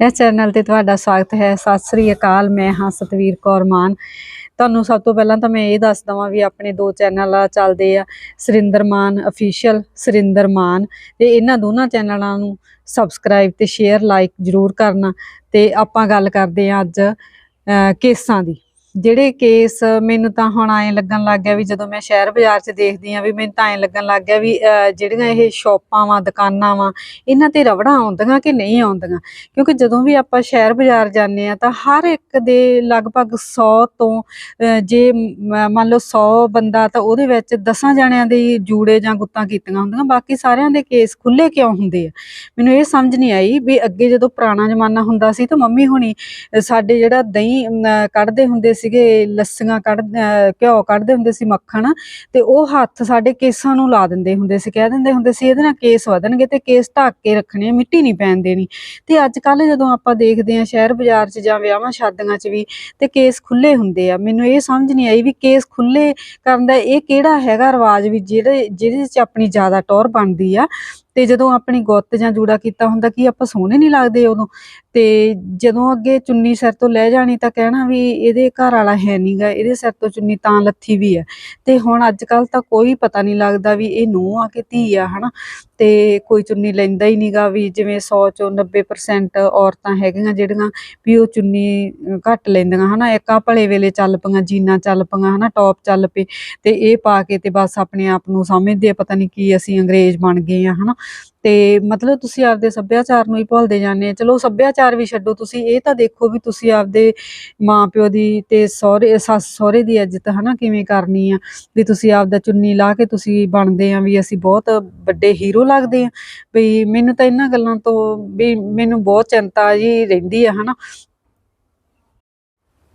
ਇਸ ਚੈਨਲ ਤੇ ਤੁਹਾਡਾ ਸਵਾਗਤ ਹੈ। ਸਤਿ ਸ੍ਰੀ ਅਕਾਲ, ਮੈਂ ਹਾਂ ਸਤਵੀਰ ਕੌਰ ਮਾਨ। ਤੁਹਾਨੂੰ ਸਭ ਤੋਂ ਪਹਿਲਾਂ ਤਾਂ ਮੈਂ ਇਹ ਦੱਸ ਦਵਾਂ ਵੀ ਆਪਣੇ ਦੋ ਚੈਨਲ ਆ, ਚੱਲਦੇ ਆ ਸੁਰਿੰਦਰ ਮਾਨ ਅਫੀਸ਼ੀਅਲ ਸੁਰਿੰਦਰ ਮਾਨ। ਤੇ ਇਹਨਾਂ ਦੋਨਾਂ ਚੈਨਲਾਂ ਨੂੰ ਸਬਸਕ੍ਰਾਈਬ ਤੇ ਸ਼ੇਅਰ ਲਾਈਕ ਜਰੂਰ ਕਰਨਾ। ਤੇ ਆਪਾਂ ਗੱਲ ਕਰਦੇ ਆ ਅੱਜ ਕੇਸਾਂ ਦੀ। ਜਿਹੜੇ ਕੇਸ ਮੈਨੂੰ ਤਾਂ ਹੁਣ ਐਂ ਲੱਗਣ ਲੱਗ ਗਿਆ ਵੀ ਜਦੋਂ ਮੈਂ ਸ਼ਹਿਰ ਬਾਜ਼ਾਰ 'ਚ ਦੇਖਦੀ ਆ ਵੀ ਮੈਨੂੰ ਤਾਂ ਐਂ ਲੱਗਣ ਲੱਗ ਗਿਆ ਵੀ ਜਿਹੜੀਆਂ ਇਹ ਸ਼ਾਪਾਂ ਵਾਂ ਦੁਕਾਨਾਂ ਵਾਂ ਇਹਨਾਂ ਤੇ ਰਵੜਾਂ ਆਉਂਦੀਆਂ ਕਿ ਨਹੀਂ ਆਉਂਦੀਆਂ? ਕਿਉਂਕਿ ਜਦੋਂ ਵੀ ਆਪਾਂ ਸ਼ਹਿਰ ਬਾਜ਼ਾਰ ਜਾਂਦੇ ਆ ਤਾਂ ਹਰ ਇੱਕ ਦੇ ਲਗਭਗ 100 ਤੋਂ ਜੇ ਮੰਨ ਲਓ 100 ਬੰਦਾ ਤਾਂ ਉਹਦੇ ਵਿੱਚ 10 ਜਣਿਆਂ ਦੇ ਜੂੜੇ ਜਾਂ ਗੁੱਤਾਂ ਕੀਤੀਆਂ ਹੁੰਦੀਆਂ ਬਾਕੀ ਸਾਰਿਆਂ ਦੇ ਕੇਸ ਖੁੱਲੇ ਕਿਉਂ ਹੁੰਦੇ ਆ? ਮੈਨੂੰ ਇਹ ਸਮਝ ਨਹੀਂ ਆਈ ਵੀ ਅੱਗੇ ਜਦੋਂ ਪੁਰਾਣਾ ਜ਼ਮਾਨਾ ਹੁੰਦਾ ਸੀ ਤਾਂ ਮੰਮੀ ਹੁਣੀ ਸਾਡੇ ਜਿਹੜਾ ਦਹੀਂ ਅਮ, ਕੱਢਦੇ ਹੁੰਦੇ ਸੀ ਸੀਗੇ, ਲੱਸੀਆਂ ਕੱਢ ਘਿਓ ਕੱਢਦੇ ਹੁੰਦੇ ਸੀ ਮੱਖਣ ਤੇ ਉਹ ਹੱਥ ਸਾਡੇ ਕੇਸਾਂ ਨੂੰ ਲਾ ਦਿੰਦੇ ਹੁੰਦੇ ਸੀ, ਕਹਿ ਦਿੰਦੇ ਹੁੰਦੇ ਸੀ ਇਹਦੇ ਨਾਲ ਕੇਸ ਵਧਣਗੇ ਤੇ ਕੇਸ ਢੱਕ ਕੇ ਰੱਖਣੇ ਮਿੱਟੀ ਨਹੀਂ ਪੈਣ ਦੇਣੀ। ਤੇ ਅੱਜ ਕੱਲ ਜਦੋਂ ਆਪਾਂ ਦੇਖਦੇ ਆ ਸ਼ਹਿਰ ਬਾਜ਼ਾਰ 'ਚ ਜਾਂ ਵਿਆਹਾਂ ਸ਼ਾਦੀਆਂ 'ਚ ਵੀ ਤੇ ਕੇਸ ਖੁੱਲੇ ਹੁੰਦੇ ਆ, ਮੈਨੂੰ ਇਹ ਸਮਝ ਨਹੀਂ ਆਈ ਵੀ ਕੇਸ ਖੁੱਲੇ ਕਰਨ ਦਾ ਇਹ ਕਿਹੜਾ ਹੈਗਾ ਰਿਵਾਜ ਵੀ ਜਿਹੜੇ, ਜਿਹਦੇ 'ਚ ਆਪਣੀ ਜ਼ਿਆਦਾ ਟੌਰ ਬਣਦੀ ਆ। ਤੇ ਜਦੋਂ ਆਪਣੀ ਗੁੱਤ ਜਾਂ ਜੂੜਾ ਕੀਤਾ ਹੁੰਦਾ ਕੀ ਆਪਾਂ ਸੋਹਣੇ ਨਹੀਂ ਲੱਗਦੇ ਉਦੋਂ? ਤੇ ਜਦੋਂ ਅੱਗੇ ਚੁੰਨੀ ਸਿਰ ਤੋਂ ਲੈ ਜਾਣੀ ਤਾਂ ਕਹਿਣਾ ਵੀ ਇਹਦੇ ਘਰ ਵਾਲਾ ਹੈ ਨਹੀਂਗਾ, ਇਹਦੇ ਸਿਰ ਤੋਂ ਚੁੰਨੀ ਤਾਂ ਲੱਥੀ ਵੀ ਹੈ। ਤੇ ਹੁਣ ਅੱਜ ਕੱਲ ਤਾਂ ਕੋਈ ਪਤਾ ਨਹੀਂ ਲੱਗਦਾ ਵੀ ਇਹ ਨੂੰਹ ਆ ਕਿ ਧੀ ਆ, ਹਨਾ? ਤੇ ਕੋਈ ਚੁੰਨੀ ਲੈਂਦਾ ਹੀ ਨਹੀਂਗਾ ਵੀ ਜਿਵੇਂ 100 ਚੋਂ 90% ਔਰਤਾਂ ਹੈਗੀਆਂ ਜਿਹੜੀਆਂ ਵੀ ਉਹ ਚੁੰਨੀ ਘੱਟ ਲੈਂਦੀਆਂ, ਹਨਾ? ਇੱਕ ਭਲੇ ਵੇਲੇ ਚੱਲ ਪਈਆਂ, ਜੀਨਾ ਚੱਲ ਪਈਆਂ, ਹਨਾ? ਟੌਪ ਚੱਲ ਪਏ ਤੇ ਇਹ ਪਾ ਕੇ ਤੇ ਬਸ ਆਪਣੇ ਆਪ ਨੂੰ ਸਮਝਦੇ ਆ, ਪਤਾ ਨਹੀਂ ਕੀ ਅਸੀਂ ਅੰਗਰੇਜ਼ ਬਣ ਗਏ ਆ, ਹਨਾ? ਤੇ ਮਤਲਬ ਤੁਸੀਂ ਆਪਦੇ ਸੱਭਿਆਚਾਰ ਨੂੰ ਹੀ ਭੁੱਲਦੇ ਜਾਂਦੇ ਆ। ਚਲੋ ਸੱਭਿਆਚਾਰ ਵੀ ਛੱਡੋ ਤੁਸੀਂ, ਇਹ ਤਾਂ ਦੇਖੋ ਵੀ ਤੁਸੀਂ ਆਪਦੇ ਮਾਂ ਪਿਓ ਦੀ ਤੇ ਸਹੁਰੇ, ਸੱਸ ਸਹੁਰੇ ਦੀ ਇੱਜ਼ਤ ਹਨਾ ਕਿਵੇਂ ਕਰਨੀ ਆ। ਵੀ ਤੁਸੀਂ ਆਪਦਾ ਚੁੰਨੀ ਲਾ ਕੇ ਤੁਸੀਂ ਬਣਦੇ ਆ ਵੀ ਅਸੀਂ ਬਹੁਤ ਵੱਡੇ ਹੀਰੋ ਲੱਗਦੇ ਆ। ਵੀ ਮੈਨੂੰ ਤਾਂ ਇਹਨਾਂ ਗੱਲਾਂ ਤੋਂ ਵੀ ਮੈਨੂੰ ਬਹੁਤ ਚਿੰਤਾ ਜੀ ਰਹਿੰਦੀ ਆ ਹਨਾ।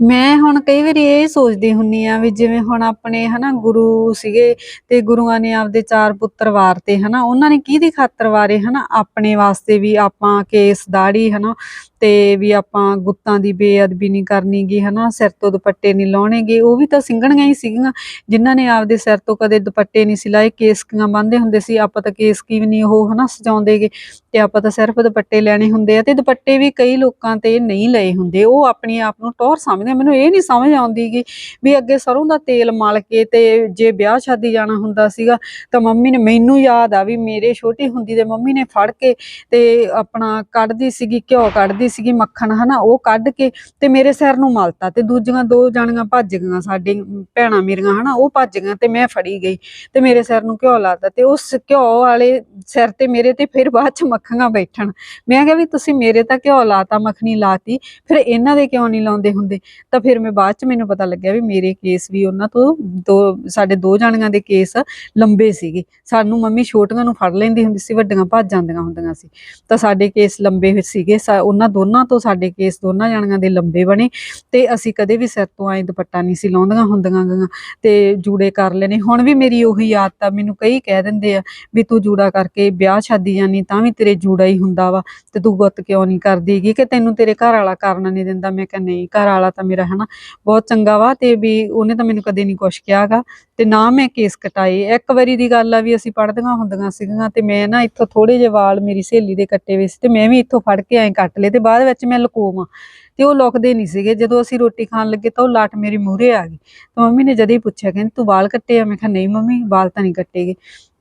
ਮੈਂ ਹੁਣ ਕਈ ਵਾਰੀ ਇਹ ਸੋਚਦੀ ਹੁੰਨੀ ਆ ਵੀ ਜਿਵੇਂ ਹੁਣ ਆਪਣੇ ਹਨਾ ਗੁਰੂ ਸੀਗੇ ਤੇ ਗੁਰੂਆਂ ਨੇ ਆਪਦੇ ਚਾਰ ਪੁੱਤਰ ਵਾਰਤੇ ਹਨਾ, ਉਹਨਾਂ ਨੇ ਕਿਹਦੀ ਖਾਤਰ ਵਾਰੇ ਹਨਾ ਆਪਣੇ ਵਾਸਤੇ ਵੀ ਆਪਾਂ ਕੇਸ ਦਾੜੀ ਹਨਾ ਤੇ ਵੀ ਆਪਾਂ ਗੁੱਤਾਂ ਦੀ ਬੇਅਦਬੀ ਨਹੀਂ ਕਰਨੀਗੀ, ਹਨਾ? ਸਿਰ ਤੋਂ ਦੁਪੱਟੇ ਨਹੀਂ ਲਾਉਣੇਗੇ। ਉਹ ਵੀ ਤਾਂ ਸਿੰਘਣੀਆਂ ਹੀ ਸੀਗੀਆਂ, ਜਿਨ੍ਹਾਂ ਨੇ ਆਪਦੇ ਸਿਰ ਤੋਂ ਕਦੇ ਦੁਪੱਟੇ ਨਹੀਂ ਸੀ ਲਾਏ ਕੇਸਕੀਆਂ ਬੰਨ੍ਹਦੇ ਹੁੰਦੇ ਸੀ। ਆਪਾਂ ਤਾਂ ਕੇਸਕੀ ਵੀ ਨਹੀਂ ਉਹ, ਹਨਾ, ਸਜਾਉਂਦੇਗੇ। ਤੇ ਆਪਾਂ ਤਾਂ ਸਿਰਫ ਦੁਪੱਟੇ ਲੈਣੇ ਹੁੰਦੇ ਆ। ਤੇ ਦੁਪੱਟੇ ਵੀ ਕਈ ਲੋਕਾਂ ਤੇ ਨਹੀਂ ਲਏ ਹੁੰਦੇ। ਉਹ ਆਪਣੇ ਆਪ ਨੂੰ ਟੌਰ ਸਮਝਦੇ ਮੈਨੂੰ ਇਹ ਨਹੀਂ ਸਮਝ ਆਉਂਦੀਗੀ ਵੀ ਅੱਗੇ ਸਰੋਂ ਦਾ ਤੇਲ ਮਲ ਕੇ ਤੇ ਜੇ ਵਿਆਹ ਸ਼ਾਦੀ ਜਾਣਾ ਹੁੰਦਾ ਸੀਗਾ, ਤਾਂ ਮੰਮੀ ਨੇ ਮੈਨੂੰ ਯਾਦ ਆ ਵੀ ਮੇਰੇ ਛੋਟੀ ਹੁੰਦੀ ਦੇ ਮੰਮੀ ਨੇ ਫੜ ਕੇ ਤੇ ਆਪਣਾ ਕੱਢਦੀ ਸੀਗੀ, ਘਿਓ ਕੱਢਦੀ ਸੀਗੀ ਮੱਖਣ, ਹਨਾ, ਉਹ ਕੱਢ ਕੇ ਤੇ ਮੇਰੇ ਸਿਰ ਨੂੰ ਮਲਤਾ ਤੇ ਦੂਜੀਆਂ ਦੋ ਜਾਣੀਆਂ ਭੱਜ ਗਈਆਂ, ਸਾਡੇ ਭੈਣਾਂ ਮੇਰੀਆਂ, ਹਨਾ, ਉਹ ਭੱਜ ਗਈਆਂ ਤੇ ਮੈਂ ਫੜੀ ਗਈ ਤੇ ਮੇਰੇ ਸਿਰ ਨੂੰ ਘਿਓ ਲਾਤਾ ਤੇ ਉਸ ਘਿਓ ਵਾਲੇ ਸਿਰ ਤੇ ਮੇਰੇ ਤੇ ਫਿਰ ਬਾਅਦ ਚ ਮੱਖੀਆਂ ਬੈਠਣ। ਮੈਂ ਕਿਹਾ ਵੀ ਤੁਸੀਂ ਮੇਰੇ ਤਾਂ ਘਿਓ ਲਾਤਾ, ਮੱਖਣੀ ਲਾਤੀ, ਫਿਰ ਇਹਨਾਂ ਦੇ ਕਿਉਂ ਨਹੀਂ ਲਾਉਂਦੇ ਹੁੰਦੇ? ਤਾਂ ਫਿਰ ਮੈਂ ਬਾਅਦ ਚ ਮੈਨੂੰ ਪਤਾ ਲੱਗਿਆ ਵੀ ਮੇਰੇ ਕੇਸ ਵੀ ਉਹਨਾਂ ਤੋਂ ਦੋ, ਸਾਡੇ ਦੋ ਜਾਣੀਆਂ ਦੇ ਕੇਸ ਲੰਬੇ ਸੀਗੇ। ਸਾਨੂੰ ਮੰਮੀ ਛੋਟੀਆਂ ਨੂੰ ਫੜ ਲੈਂਦੀ ਹੁੰਦੀ ਸੀ, ਵੱਡੀਆਂ ਭੱਜ ਜਾਂਦੀਆਂ ਹੁੰਦੀਆਂ ਸੀ। ਤਾਂ ਸਾਡੇ ਕੇਸ ਲੰਬੇ ਸੀਗੇ ਉਹਨਾਂ ਦੋ ਦੋਨਾਂ ਤੋਂ ਸਾਡੇ ਕੇਸ ਦੋਨਾਂ ਜਾਣੀਆਂ ਦੇ ਲੰਬੇ ਬਣੇ ਤੇ ਅਸੀਂ ਕਦੇ ਵੀ ਸਿਰ ਤੋਂ ਐਂ ਦੁਪੱਟਾ ਨਹੀਂ ਸੀ ਲਾਉਂਦੀਆਂ, ਹੁੰਦੀਆਂ ਗੀਆਂ ਤੇ ਜੂੜੇ ਕਰ ਲੈਣੇ ਹੁਣ ਵੀ ਮੇਰੀ ਉਹੀ ਆਦਤ ਆ, ਮੈਨੂੰ ਕਈ ਕਹਿ ਦਿੰਦੇ ਆ ਵੀ ਤੂੰ ਜੂੜਾ ਕਰਕੇ ਵਿਆਹ ਸ਼ਾਦੀ ਜਾਨੀ ਤਾਂ ਵੀ ਤੇਰੇ ਜੂੜਾ ਹੀ ਹੁੰਦਾ ਵਾ ਤੇ ਤੂੰ ਗੁੱਤ ਕਿਉਂ ਨਹੀਂ ਕਰਦੀਗੀ ਕਿ ਤੈਨੂੰ ਤੇਰੇ ਘਰ ਵਾਲਾ ਕਰਨ ਨਹੀਂ ਦਿੰਦਾ। ਮੈਂ ਕਿਹਾ ਨਹੀਂ ਘਰ ਵਾਲਾ ਤਾਂ ਮੇਰਾ ਹਨਾ ਬਹੁਤ ਚੰਗਾ ਵਾ ਤੇ ਵੀ ਉਹਨੇ ਤਾਂ ਮੈਨੂੰ ਕਦੇ ਨਹੀਂ ਕੁਛ ਕਿਹਾਗਾ ਤੇ ਨਾ ਮੈਂ ਕੇਸ ਕਟਾਏ। ਇੱਕ ਵਾਰੀ ਦੀ ਗੱਲ ਆ ਵੀ ਅਸੀਂ ਪੜਦੀਆਂ ਹੁੰਦੀਆਂ ਸੀਗੀਆਂ ਤੇ ਮੈਂ ਨਾ ਇੱਥੋਂ ਥੋੜੇ ਜਿਹੇ ਵਾਲ ਮੇਰੀ ਸਹੇਲੀ ਦੇ ਕੱਟੇ ਹੋਏ ਸੀ ਤੇ ਮੈਂ ਵੀ ਇੱਥੋਂ ਫੜ ਕੇ ਐਂ ਕੱਟ ਲਏ ਤੇ ਬਾਅਦ ਵਿੱਚ ਮੈਂ ਲਕੋਵਾਂ। ਤੇ ਉਹ ਲੁਕਦੇ ਨਹੀਂ ਸੀਗੇ। ਜਦੋਂ ਅਸੀਂ ਰੋਟੀ ਖਾਣ ਲੱਗੇ ਤਾਂ ਉਹ ਲਾਟ ਮੇਰੀ ਮੂਹਰੇ ਆ ਗਈ। ਤਾਂ ਮੰਮੀ ਨੇ ਜਦ ਹੀ ਪੁੱਛਿਆ, ਕਹਿੰਦੀ, ਤੂੰ ਵਾਲ ਕੱਟੇ ਆ? ਮੈਂ ਕਿਹਾ, ਨਹੀਂ ਮੰਮੀ, ਵਾਲ ਤਾਂ ਨਹੀਂ ਕੱਟੇਗੇ।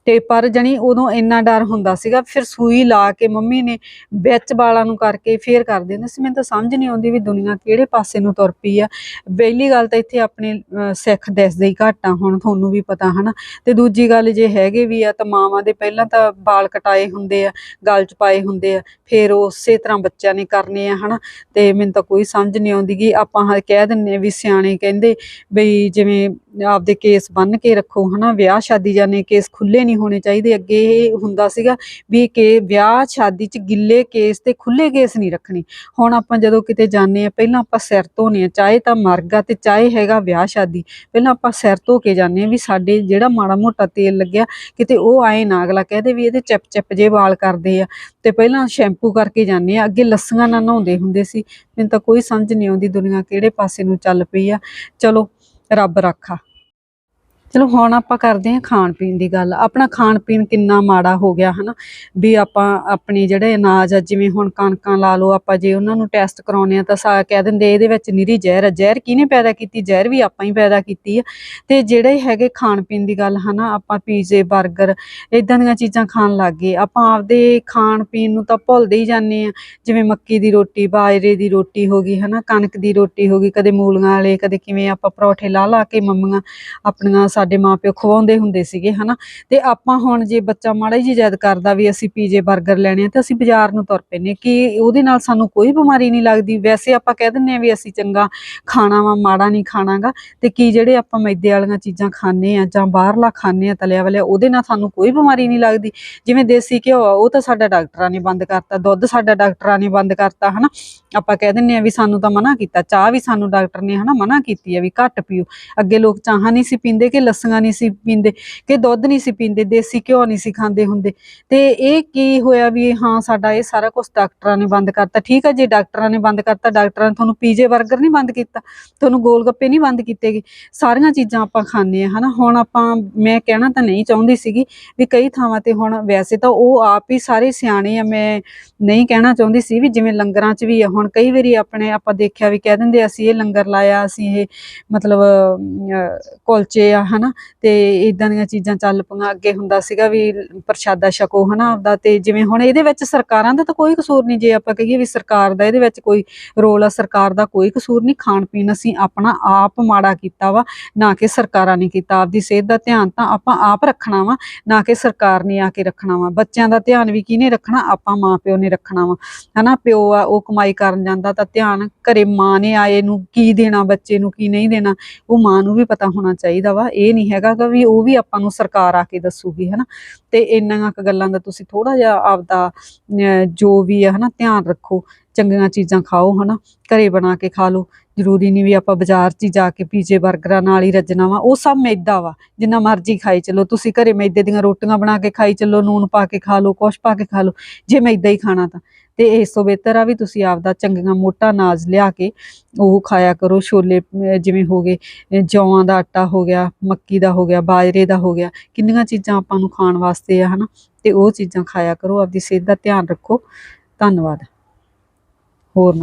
ਤੇ ਪਰ ਜਣੀ ਉਦੋਂ ਇੰਨਾ ਡਰ ਹੁੰਦਾ ਸੀਗਾ, ਫਿਰ ਸੂਈ ਲਾ ਕੇ ਮੰਮੀ ਨੇ ਵਿੱਚ ਵਾਲਾਂ ਨੂੰ ਕਰਕੇ ਫੇਰ ਕਰਦੇ ਹੁੰਦੇ ਸੀ। ਮੈਨੂੰ ਤਾਂ ਸਮਝ ਨਹੀਂ ਆਉਂਦੀ ਵੀ ਦੁਨੀਆ ਕਿਹੜੇ ਪਾਸੇ ਨੂੰ ਤੁਰ ਪਈ ਆ। ਪਹਿਲੀ ਗੱਲ ਤਾਂ ਇੱਥੇ ਆਪਣੇ ਸਿੱਖ ਦੱਸਦੇ ਹੀ ਘੱਟ ਆ, ਹੁਣ ਤੁਹਾਨੂੰ ਵੀ ਪਤਾ ਹਨਾ। ਤੇ ਦੂਜੀ ਗੱਲ ਜੇ ਹੈਗੇ ਵੀ ਆ ਤਾਂ ਮਾਵਾਂ ਦੇ ਪਹਿਲਾਂ ਤਾਂ ਵਾਲ ਕਟਾਏ ਹੁੰਦੇ ਆ, ਗਲ ਚ ਪਾਏ ਹੁੰਦੇ ਆ, ਫਿਰ ਉਸੇ ਤਰ੍ਹਾਂ ਬੱਚਿਆਂ ਨੇ ਕਰਨੇ ਆ ਹਨਾ। ਤੇ ਮੈਨੂੰ ਤਾਂ ਕੋਈ ਸਮਝ ਨਹੀਂ ਆਉਂਦੀ ਕਿ ਆਪਾਂ ਹਾਂ, ਕਹਿ ਦਿੰਨੇ ਵੀ ਸਿਆਣੇ ਕਹਿੰਦੇ ਬਈ ਜਿਵੇਂ ਆਪਦੇ ਕੇਸ ਬੰਨ ਕੇ ਰੱਖੋ ਹਨਾ, ਵਿਆਹ ਸ਼ਾਦੀ ਜਾਨੇ ਕੇਸ ਖੁੱਲੇ ਨਹੀਂ ਹੋਣੇ ਚਾਹੀਦੇ। ਅੱਗੇ ਇਹ ਹੁੰਦਾ ਸੀਗਾ ਵੀ ਕਿ ਵਿਆਹ, ਸ਼ਾਦੀ ਚ ਗਿੱਲੇ ਕੇਸ ਤੇ ਖੁੱਲੇ ਕੇਸ ਨਹੀਂ ਰੱਖਣੇ। ਹੁਣ ਆਪਾਂ ਜਦੋਂ ਕਿਤੇ ਜਾਂਦੇ ਆ ਪਹਿਲਾਂ ਆਪਾਂ ਸਿਰ ਧੋਨੇ ਆ ਚਾਹੇ ਤਾਂ ਮਰਗਾ ਤੇ ਚਾਹੇ ਹੈਗਾ ਵਿਆਹ, ਸ਼ਾਦੀ। ਪਹਿਲਾਂ ਆਪਾਂ ਸਿਰ ਧੋ ਕੇ ਜਾਂਦੇ ਆ ਵੀ ਸਾਡੇ ਜਿਹੜਾ ਮਾੜਾ ਮੋਟਾ ਤੇਲ ਲੱਗਿਆ, ਕਿਤੇ ਉਹ ਆਏ ਨਾ ਅਗਲਾ ਕਹਦੇ ਵੀ ਇਹਦੇ ਚਿਪ ਚਿਪ ਜੇ ਵਾਲ ਕਰਦੇ ਆ। ਤੇ ਪਹਿਲਾਂ ਸ਼ੈਂਪੂ ਕਰਕੇ ਜਾਂਦੇ ਆ ਅੱਗੇ ਲੱਸੀਆਂ ਨਾਲ ਨਹਾਉਂਦੇ ਹੁੰਦੇ ਸੀ। ਮੈਨੂੰ ਤਾਂ ਕੋਈ ਸਮਝ ਨਹੀਂ ਆਉਂਦੀ ਦੁਨੀਆ ਕਿਹੜੇ ਪਾਸੇ ਨੂੰ ਚੱਲ ਪਈ ਆ। ਚਲੋ, ਰੱਬ ਰੱਖਾ। ਚਲੋ ਹੁਣ ਆਪਾਂ ਕਰਦੇ ਹਾਂ ਖਾਣ ਪੀਣ ਦੀ ਗੱਲ। ਆਪਣਾ ਖਾਣ ਪੀਣ ਕਿੰਨਾ ਮਾੜਾ ਹੋ ਗਿਆ, ਹਨਾ? ਵੀ ਆਪਾਂ ਆਪਣੇ ਜਿਹੜੇ ਅਨਾਜ ਆ, ਜਿਵੇਂ ਹੁਣ ਕਣਕਾਂ ਲਾ ਲਓ, ਆਪਾਂ ਜੇ ਉਹਨਾਂ ਨੂੰ ਟੈਸਟ ਕਰਾਉਨੇ ਆ ਤਾਂ ਸਾ ਕਹਿ ਦਿੰਦੇ ਇਹਦੇ ਵਿੱਚ ਨਿਰੀ ਜ਼ਹਿਰ ਆ। ਜ਼ਹਿਰ ਕਿਹਨੇ ਪੈਦਾ ਕੀਤੀ? ਜ਼ਹਿਰ ਵੀ ਆਪਾਂ ਹੀ ਪੈਦਾ ਕੀਤੀ ਆ। ਤੇ ਜਿਹੜੇ ਹੈਗੇ ਖਾਣ ਪੀਣ ਦੀ ਗੱਲ, ਹਨਾ? ਆਪਾਂ ਪੀਜ਼ੇ 버ਗਰ ਇਦਾਂ ਦੀਆਂ ਚੀਜ਼ਾਂ ਖਾਣ ਲੱਗ ਗਏ। ਆਪਾਂ ਆਪਦੇ ਖਾਣ ਪੀਣ ਨੂੰ ਤਾਂ ਭੁੱਲਦੇ ਹੀ ਜਾਂਦੇ ਆ ਜਿਵੇਂ ਮੱਕੀ ਦੀ ਰੋਟੀ, ਬਾਜਰੇ ਦੀ ਰੋਟੀ ਹੋ ਗਈ, ਹਨਾ? ਕਣਕ ਦੀ ਰੋਟੀ ਹੋ ਗਈ, ਕਦੇ ਮੂਲੀਆਂ ਵਾਲੇ, ਕਦੇ ਕਿਵੇਂ ਆਪਾਂ ਪਰੌਠੇ ਲਾ ਲਾ ਕੇ ਮੰਮੀਆਂ ਆਪਣੀਆਂ ਸਾਡੇ ਮਾਪਿਓ ਖਵਾਉਂਦੇ ਹੁੰਦੇ ਸੀਗੇ, ਹਨਾ? ਤੇ ਆਪਾਂ ਹੁਣ ਜੇ ਬੱਚਾ ਮਾੜਾ ਜਿਹੀ ਜਿੱਦ ਕਰਦਾ ਵੀ ਅਸੀਂ ਪੀਜੇ 버ਗਰ ਲੈਣੇ ਆ ਤੇ ਅਸੀਂ ਬਾਜ਼ਾਰ ਨੂੰ ਤੁਰ ਪੈਨੇ ਕਿ ਉਹਦੇ ਨਾਲ ਸਾਨੂੰ ਕੋਈ ਬਿਮਾਰੀ ਨਹੀਂ ਲੱਗਦੀ। ਵੈਸੇ ਆਪਾਂ ਕਹਿ ਦਿੰਨੇ ਆ ਵੀ ਅਸੀਂ ਚੰਗਾ ਖਾਣਾ ਵਾ, ਮਾੜਾ ਨਹੀਂ ਖਾਣਾਗਾ ਤੇ ਕੀ ਜਿਹੜੇ ਆਪਾਂ ਮੈਦੇ ਵਾਲੀਆਂ ਚੀਜ਼ਾਂ ਖਾਂਦੇ ਆ ਜਾਂ ਬਾਹਰਲਾ ਖਾਂਦੇ ਆ ਤਲਿਆ ਵਾਲਿਆ, ਉਹਦੇ ਨਾਲ ਸਾਨੂੰ ਕੋਈ ਬਿਮਾਰੀ ਨਹੀਂ ਲੱਗਦੀ। ਜਿਵੇਂ ਦੇਸੀ ਘਿਓ ਆ, ਉਹ ਤਾਂ ਸਾਡਾ ਡਾਕਟਰਾਂ ਨੇ ਬੰਦ ਕਰਤਾ, ਦੁੱਧ ਸਾਡਾ ਡਾਕਟਰਾਂ ਨੇ ਬੰਦ ਕਰਤਾ, ਹਨਾ? ਆਪਾਂ ਕਹਿ ਦਿੰਨੇ ਆ ਵੀ ਸਾਨੂੰ ਤਾਂ ਮਨਾ ਕੀਤਾ, ਚਾਹ ਵੀ ਸਾਨੂੰ ਡਾਕਟਰ ਨੇ, ਹਨਾ, ਮਨਾ ਕੀਤੀ ਆ ਵੀ ਘੱਟ ਪੀਓ। ਅੱਗੇ ਲੋਕ ਚਾਹਾਂ ਨਹੀਂ ਸੀ ਪੀਂਦੇ ਕਿ ਲੱਸੀਆਂ ਨਹੀਂ ਸੀ ਪੀਂਦੇ ਕਿ ਦੁੱਧ ਨਹੀਂ ਸੀ ਪੀਂਦੇ ਦੇਸੀ ਘਿਓ ਨਹੀਂ ਸੀ ਖਾਂਦੇ ਹੁੰਦੇ। ਤੇ ਇਹ ਕੀ ਹੋਇਆ ਵੀ ਹਾਂ ਸਾਡਾ ਇਹ ਸਾਰਾ ਕੁਝ ਡਾਕਟਰਾਂ ਨੇ ਬੰਦ ਕਰਤਾ। ਠੀਕ ਹੈ ਜੇ ਡਾਕਟਰਾਂ ਨੇ ਬੰਦ ਕਰਤਾ ਡਾਕਟਰਾਂ ਨੇ ਤੁਹਾਨੂੰ ਪੀਜੇ 버ਗਰ ਨਹੀਂ ਬੰਦ ਕੀਤਾ ਤੁਹਾਨੂੰ ਗੋਲ ਗੱਪੇ ਨਹੀਂ ਬੰਦ ਕੀਤੇਗੇ ਸਾਰੀਆਂ ਚੀਜ਼ਾਂ ਆਪਾਂ ਖਾਂਦੇ ਆ ਹਨਾ? ਹੁਣ ਆਪਾਂ ਮੈਂ ਕਹਿਣਾ ਤਾਂ ਨਹੀਂ ਚਾਹੁੰਦੀ ਸੀਗੀ ਵੀ ਕਈ ਥਾਵਾਂ ਤੇ ਹੁਣ ਵੈਸੇ ਤਾਂ ਉਹ ਆਪ ਹੀ ਸਾਰੇ ਸਿਆਣੇ ਆ ਮੈਂ ਨਹੀਂ ਕਹਿਣਾ ਚਾਹੁੰਦੀ ਸੀ ਵੀ ਜਿਵੇਂ ਲੰਗਰਾਂ 'ਚ ਵੀ ਆ। ਹੁਣ ਕਈ ਵਾਰੀ ਆਪਣੇ ਆਪਾਂ ਦੇਖਿਆ ਵੀ ਕਹਿ ਦਿੰਦੇ ਅਸੀਂ ਇਹ ਲੰਗਰ ਲਾਇਆ ਅਸੀਂ ਇਹ ਮਤਲਬ ਅਮ, ਕੁਲਚੇ ਆ ਹਨਾ, ਤੇ ਇਦਾਂ ਦੀਆਂ ਚੀਜ਼ਾਂ ਚੱਲ ਪਈਆਂ, ਅੱਗੇ ਹੁੰਦਾ ਸੀਗਾ ਵੀ ਪ੍ਰਸ਼ਾਦਾ ਛਕੋ ਹਨਾ ਆਪਦਾ, ਤੇ ਜਿਵੇਂ ਹੁਣ ਇਹਦੇ ਵਿੱਚ ਸਰਕਾਰਾਂ ਦਾ ਤਾਂ ਕੋਈ ਕਸੂਰ ਨਹੀਂ, ਜੇ ਆਪਾਂ ਕਹੀਏ ਵੀ ਸਰਕਾਰ ਦਾ, ਇਹਦੇ ਵਿੱਚ ਕੋਈ ਰੋਲ ਆ, ਸਰਕਾਰ ਦਾ ਕੋਈ ਕਸੂਰ ਨਹੀਂ, ਖਾਣ ਪੀਣ ਅਸੀਂ ਆਪਣਾ ਆਪ ਮਾੜਾ ਕੀਤਾ ਵਾ, ਨਾ ਕਿ ਸਰਕਾਰਾਂ ਨੇ ਕੀਤਾ, ਆਪਦੀ ਸਿਹਤ ਦਾ ਧਿਆਨ ਤਾਂ ਆਪਾਂ ਆਪ ਰੱਖਣਾ ਵਾ, ਨਾ ਕਿ ਸਰਕਾਰ ਨੇ ਆ ਕੇ ਰੱਖਣਾ ਵਾ, ਬੱਚਿਆਂ ਦਾ ਧਿਆਨ ਵੀ ਕਿਹਨੇ ਰੱਖਣਾ, ਆਪਾਂ ਮਾਂ ਪਿਓ ਨੇ ਰੱਖਣਾ ਵਾ, ਹਨਾ, ਪਿਓ ਆ, ਉਹ ਕਮਾਈ ਕਰਨ ਜਾਂਦਾ ਤਾਂ ਧਿਆਨ ਘਰੇ ਮਾਂ ਨੇ ਆਏ ਨੂੰ ਕੀ ਦੇਣਾ ਬੱਚੇ ਨੂੰ, ਕੀ ਨਹੀਂ ਦੇਣਾ, ਉਹ ਮਾਂ ਨੂੰ ਵੀ ਪਤਾ ਹੋਣਾ ਚਾਹੀਦਾ ਵਾ, ਇਹ ਨਹੀਂ ਹੈਗਾ ਗਾ ਵੀ ਉਹ ਵੀ ਆਪਾਂ ਨੂੰ ਸਰਕਾਰ ਆ ਕੇ ਦੱਸੂਗੀ, ਹਨਾ? ਤੇ ਇੰਨੀਆਂ ਕੁ ਗੱਲਾਂ ਦਾ ਤੁਸੀਂ ਥੋੜਾ ਜਿਹਾ ਆਪਦਾ ਜੋ ਵੀ ਹੈ ਹਨਾ, ਧਿਆਨ ਰੱਖੋ। ਚੰਗੀਆਂ ਚੀਜ਼ਾਂ ਖਾਓ, ਹਨਾ? ਘਰੇ ਬਣਾ ਕੇ ਖਾ ਲਓ। ਜ਼ਰੂਰੀ ਨਹੀਂ ਵੀ ਆਪਾਂ ਬਾਜ਼ਾਰ 'ਚ ਹੀ ਜਾ ਕੇ ਪੀਜੇ 버ਗਰਾਂ ਨਾਲ ਹੀ ਰੱਜਣਾ ਵਾ। ਉਹ ਸਭ ਮੈਦਾ ਵਾ। ਜਿੰਨਾ ਮਰਜ਼ੀ ਖਾਈ ਚਲੋ। ਤੁਸੀਂ ਘਰੇ ਮੈਦੇ ਦੀਆਂ ਰੋਟੀਆਂ ਬਣਾ ਕੇ ਖਾਈ ਚਲੋ। ਨੂਨ ਪਾ ਕੇ ਖਾ ਲਓ, ਕੁਛ ਪਾ ਕੇ ਖਾ ਲਓ। ਜੇ ਮੈਦਾ ਹੀ ਖਾਣਾ ਤਾਂ। ਤੇ ਇਸ ਤੋਂ ਬਿਹਤਰ ਆ ਵੀ ਤੁਸੀਂ ਆਪਦਾ ਚੰਗੀਆਂ ਮੋਟਾ ਅਨਾਜ ਲਿਆ ਕੇ ਉਹ ਖਾਇਆ ਕਰੋ। ਛੋਲੇ ਜਿਵੇਂ ਹੋ ਗਏ ਅਹ, ਜੌਆਂ ਦਾ ਆਟਾ ਹੋ ਗਿਆ ਮੱਕੀ ਦਾ ਹੋ ਗਿਆ ਬਾਜਰੇ ਦਾ ਹੋ ਗਿਆ ਕਿੰਨੀਆਂ ਚੀਜ਼ਾਂ ਆਪਾਂ ਨੂੰ ਖਾਣ ਵਾਸਤੇ ਆ ਹਨਾ? ਤੇ ਉਹ ਚੀਜ਼ਾਂ ਖਾਇਆ ਕਰੋ ਆਪਦੀ ਸਿਹਤ ਦਾ ਧਿਆਨ ਰੱਖੋ। ਧੰਨਵਾਦ। ਹੋਰ